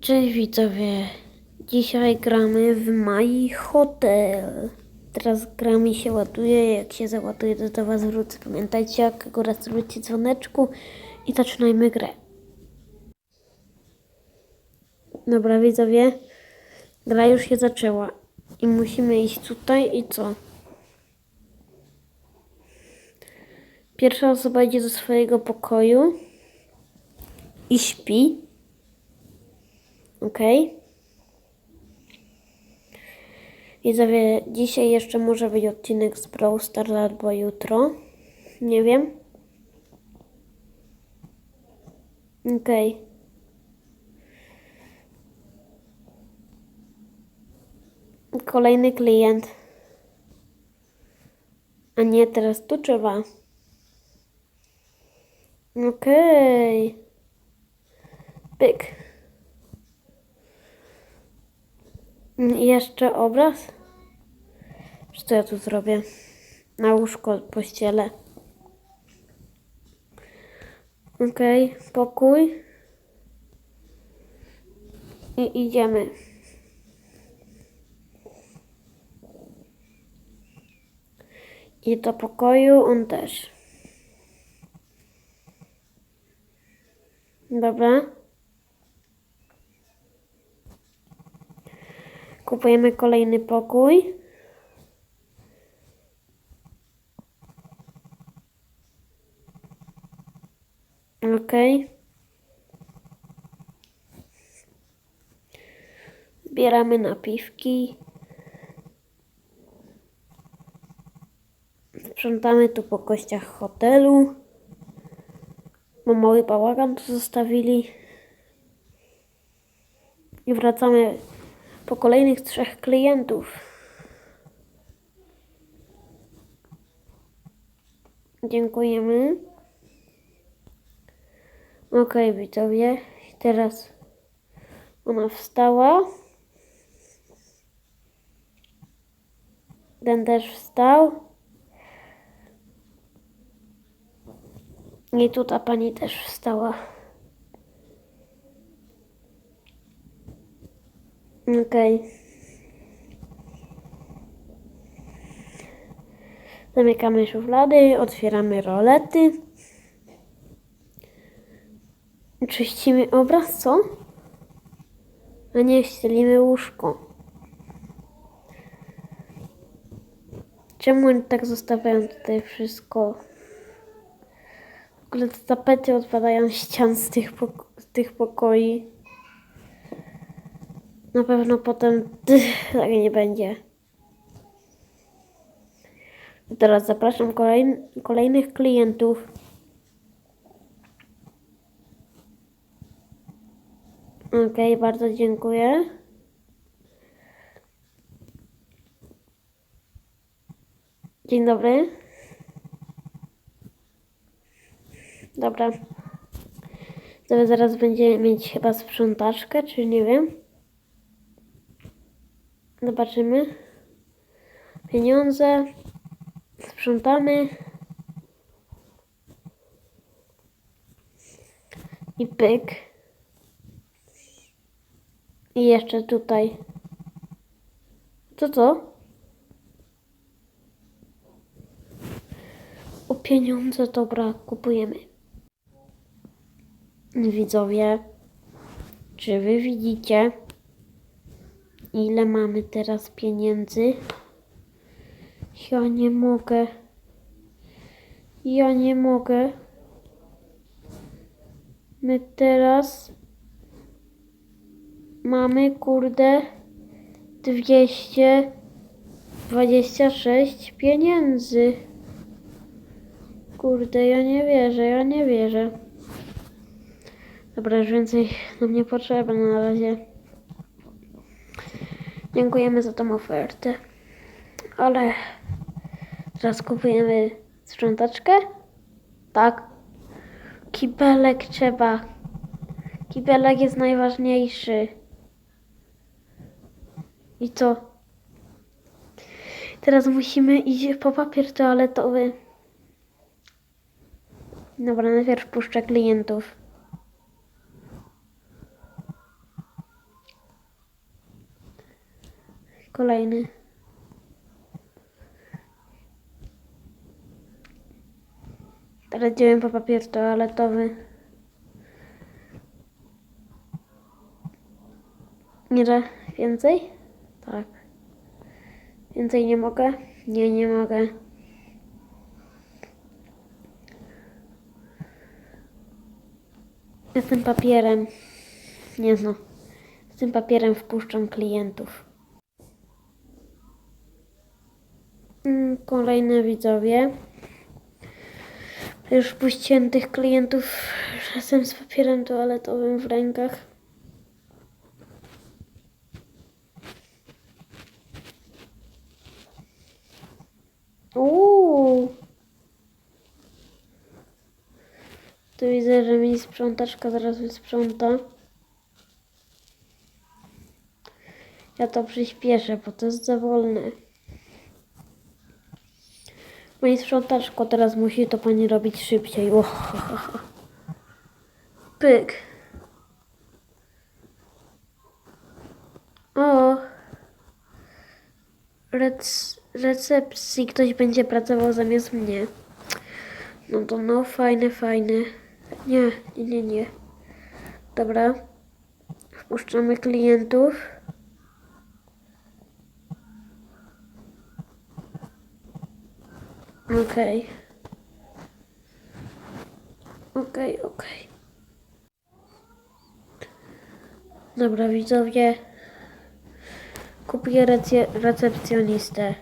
Cześć widzowie. Dzisiaj gramy w My Hotel. Teraz gra mi się ładuje. Jak się załaduje, to do Was wrócę. Pamiętajcie, jak raz zwrócić dzwoneczku i zaczynajmy grę. Dobra widzowie, gra już się zaczęła. I musimy iść tutaj i co? Pierwsza osoba idzie do swojego pokoju i śpi. Okej. Widzowie, dzisiaj jeszcze może być odcinek z Brawl Stars albo jutro. Nie wiem. Okej. Kolejny klient. A nie, teraz tu trzeba. Okej. Pyk. Jeszcze obraz? Co ja tu zrobię? Na łóżko pościelę. Okej, pokój. I idziemy. I do pokoju on też. Dobra. Kupujemy kolejny pokój. Okej. Zbieramy napiwki. Sprzątamy tu po kościach hotelu. Bo mały bałagan tu zostawili. I wracamy po kolejnych trzech klientów. Dziękujemy. Okej, widzowie. Teraz ona wstała. Ten też wstał. I tu ta pani też wstała. Okej. Zamykamy szuflady, otwieramy rolety. Czyścimy obraz, co? A nie, ścielimy łóżko. Czemu oni tak zostawiają tutaj wszystko? W ogóle te tapety odpadają ścian z tych, z tych pokoi. Na pewno potem tak nie będzie. Teraz zapraszam kolejn kolejnych klientów. Okej, bardzo dziękuję. Dzień dobry. Dobra. Zaraz, zaraz będziemy mieć chyba sprzątaczkę, czy nie wiem. Zobaczymy. Pieniądze. Sprzątamy. I pyk. I jeszcze tutaj. Co to? O pieniądze, dobra, kupujemy. Widzowie, czy wy widzicie, ile mamy teraz pieniędzy? Ja nie mogę. Ja nie mogę. My teraz mamy, kurde, 226 pieniędzy. Kurde, ja nie wierzę, ja nie wierzę. Dobra, już więcej nam nie potrzeba na razie. Dziękujemy za tą ofertę. Ale teraz kupujemy sprzątaczkę? Tak. Kibelek trzeba. Kibelek jest najważniejszy. I co? Teraz musimy iść po papier toaletowy. Dobra, najpierw puszczę klientów. Kolejny. Teraz idziemy po papier toaletowy. Nie da więcej? Tak. Więcej nie mogę? Nie, nie mogę. Ja tym papierem. Nie no. Z tym papierem wpuszczam klientów. Kolejne widzowie. Już puściłem tych klientów razem z papierem toaletowym w rękach. Uuu. Tu widzę, że mi sprzątaczka zaraz wysprząta. Ja to przyspieszę, bo to jest za wolne. Pani sprzątaczko, teraz musi to pani robić szybciej. O, Pyk. O. Rec recepcji ktoś będzie pracował zamiast mnie. No to no, fajne, fajne. Nie, nie, nie, nie. Dobra. Wpuszczamy klientów. Okej. Okej, okej. Dobra, widzowie. Kupię rece- recepcjonistę.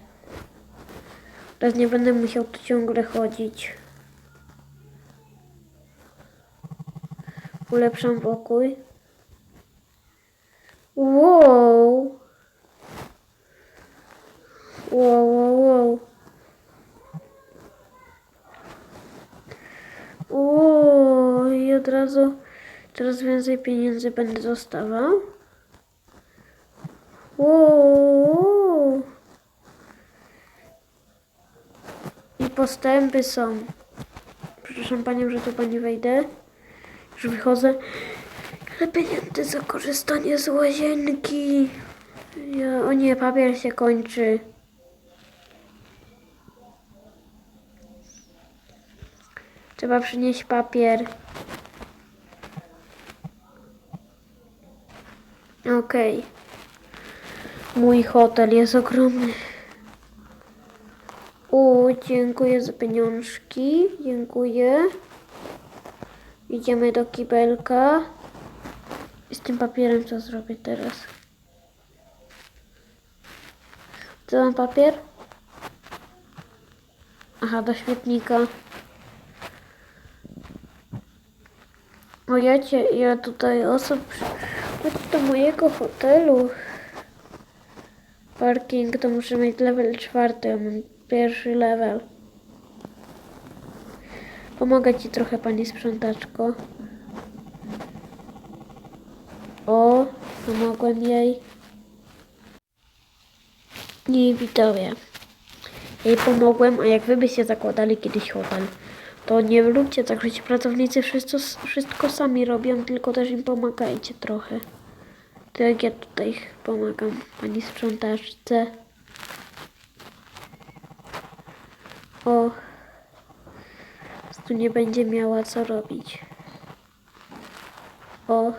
Teraz nie będę musiał tu ciągle chodzić. Ulepszam pokój. Wow! Wow, wow, wow. O, i od razu coraz więcej pieniędzy będę dostawał. Wow. I postępy są. Przepraszam panią, że tu pani wejdę. Już wychodzę. Ale pieniędzy za korzystanie z łazienki. Ja, o nie, papier się kończy. Trzeba przynieść papier. Okej. Mój hotel jest ogromny. O, dziękuję za pieniążki. Dziękuję. Idziemy do kibelka. I z tym papierem co zrobię teraz? Co mam papier? Aha, do śmietnika. O ja cię, ja tutaj osób do mojego hotelu. Parking to muszę mieć level czwarty, ja mam pierwszy level. Pomogę ci trochę pani sprzątaczko. O, pomogłem jej. Nie widzowie. Jej pomogłem, a jak wy byście zakładali kiedyś hotel, to nie róbcie tak, że ci pracownicy wszystko, wszystko sami robią, tylko też im pomagajcie trochę. Tak jak ja tutaj pomagam pani sprzątaczce. O, tu nie będzie miała co robić. O.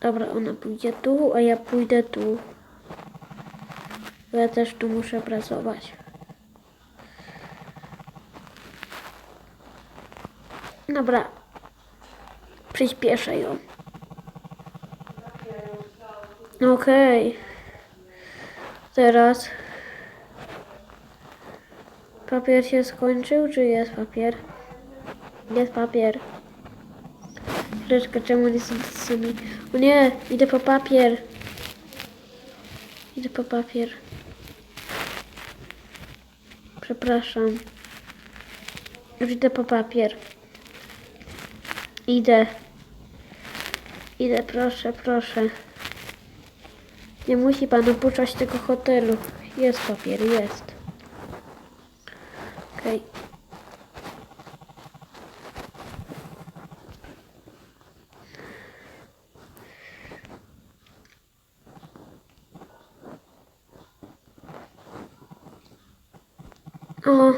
Dobra, ona pójdzie tu, a ja pójdę tu. Ja też tu muszę pracować. Dobra. Przyspieszę ją. Okej. Teraz. Papier się skończył, czy jest papier? Jest papier. Chwileczkę, czemu nie są sami? O nie, idę po papier. Idę po papier. Przepraszam. Już idę po papier. Idę. Idę, proszę, proszę. Nie musi pan opuszczać tego hotelu. Jest papier, jest. Okej. O.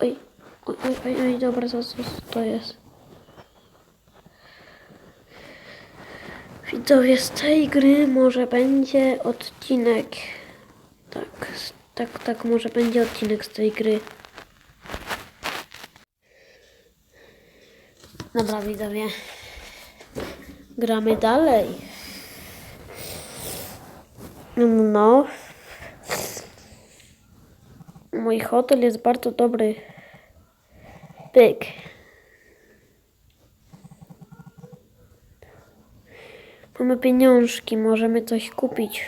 Oj, oj, oj, oj, oj dobra, co, to jest? Widzowie, z tej gry może będzie odcinek. Tak, tak, tak, może będzie odcinek z tej gry. Dobra, widzowie. Gramy dalej. No. Mój hotel jest bardzo dobry. Pyk. Mamy pieniążki, możemy coś kupić.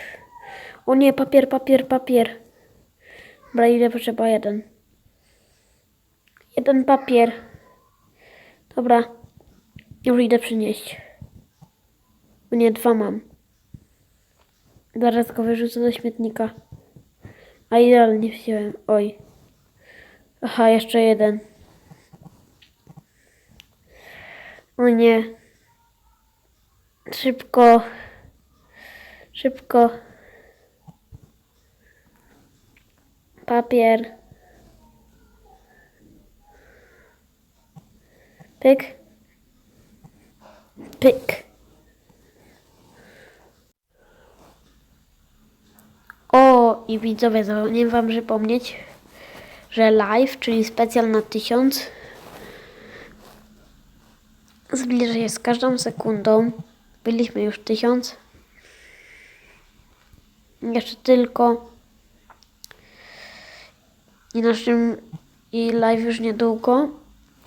O nie, papier, papier, papier. Dobra, ile potrzeba? Jeden. Jeden papier. Dobra. Już idę przynieść. O nie, dwa mam. Zaraz go wyrzucę do śmietnika. A idealnie wziąłem. Oj. Aha, jeszcze jeden. O nie. Szybko. Szybko. Papier. Pyk. Pyk. O, i widzowie, zapomniałem wam przypomnieć, że live, czyli specjal na 1000, zbliża się z każdą sekundą. Byliśmy już 1000. Jeszcze tylko. I naszym i live już niedługo.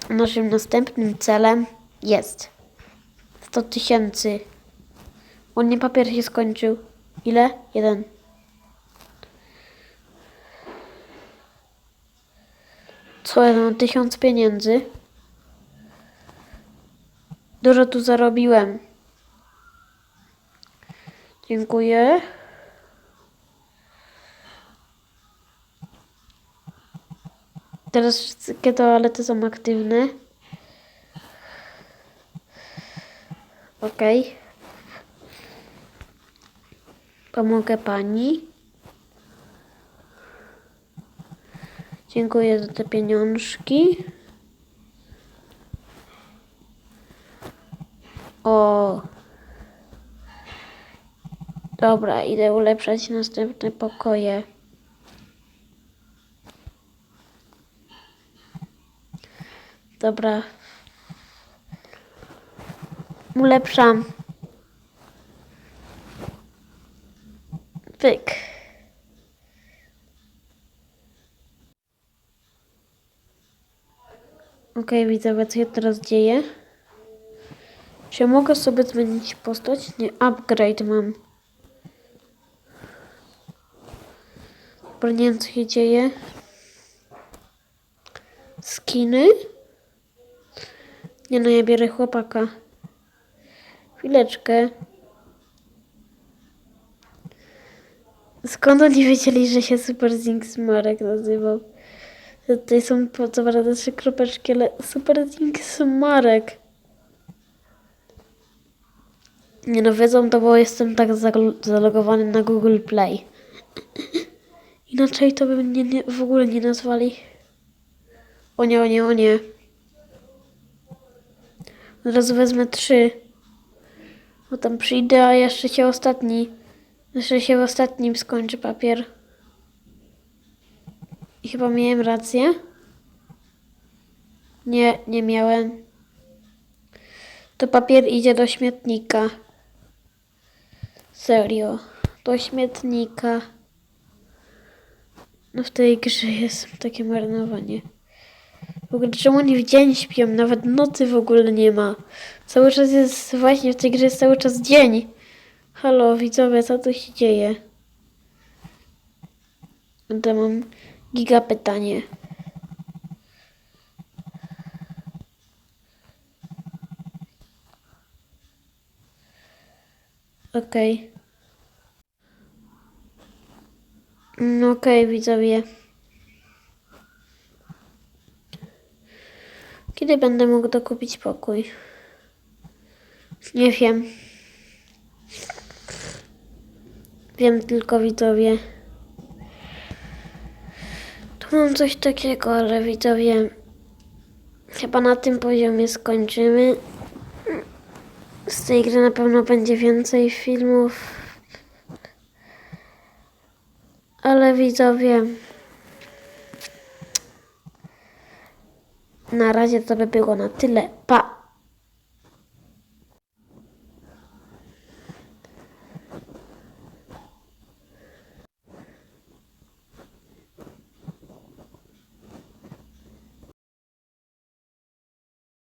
Naszym następnym celem jest 100 tysięcy. O nie, papier się skończył. Ile? Jeden. Co ja mam? Tysiąc pieniędzy. Dużo tu zarobiłem. Dziękuję. Teraz wszystkie toalety są aktywne. Okej. Pomogę pani. Dziękuję za te pieniążki. O. Dobra, idę ulepszać następne pokoje. Dobra. Ulepszam. Pyk. Okej, widzowie, co się teraz dzieje? Czy mogę sobie zmienić postać? Nie, upgrade mam. Dobra, nie wiem, co się dzieje. Skiny? Nie no, ja biorę chłopaka. Chwileczkę. Skąd oni wiedzieli, że się Super Zinx Marek nazywał? Tutaj są co prawda trzy kropeczki, ale Super Zinx Marek. Nie no, wiedzą to, bo jestem tak zalo- zalogowany na Google Play. Inaczej to by mnie nie, w ogóle nie nazwali. O nie, o nie, o nie. Od razu wezmę trzy. Bo tam przyjdę, a jeszcze się ostatni. Jeszcze się w ostatnim skończy papier. I chyba miałem rację. Nie, nie miałem. To papier idzie do śmietnika. Serio. Do śmietnika. No w tej grze jest takie marnowanie. W ogóle czemu oni w dzień śpią? Nawet nocy w ogóle nie ma. Cały czas jest, właśnie w tej grze jest cały czas dzień. Halo, widzowie, co tu się dzieje? To mam giga pytanie. Okej. No okej, widzowie. Kiedy będę mógł dokupić pokój? Nie wiem. Wiem tylko widzowie, Mam coś takiego, ale widzowie, chyba na tym poziomie skończymy. Z tej gry na pewno będzie więcej filmów. Ale widzowie, na razie to by było na tyle. Pa!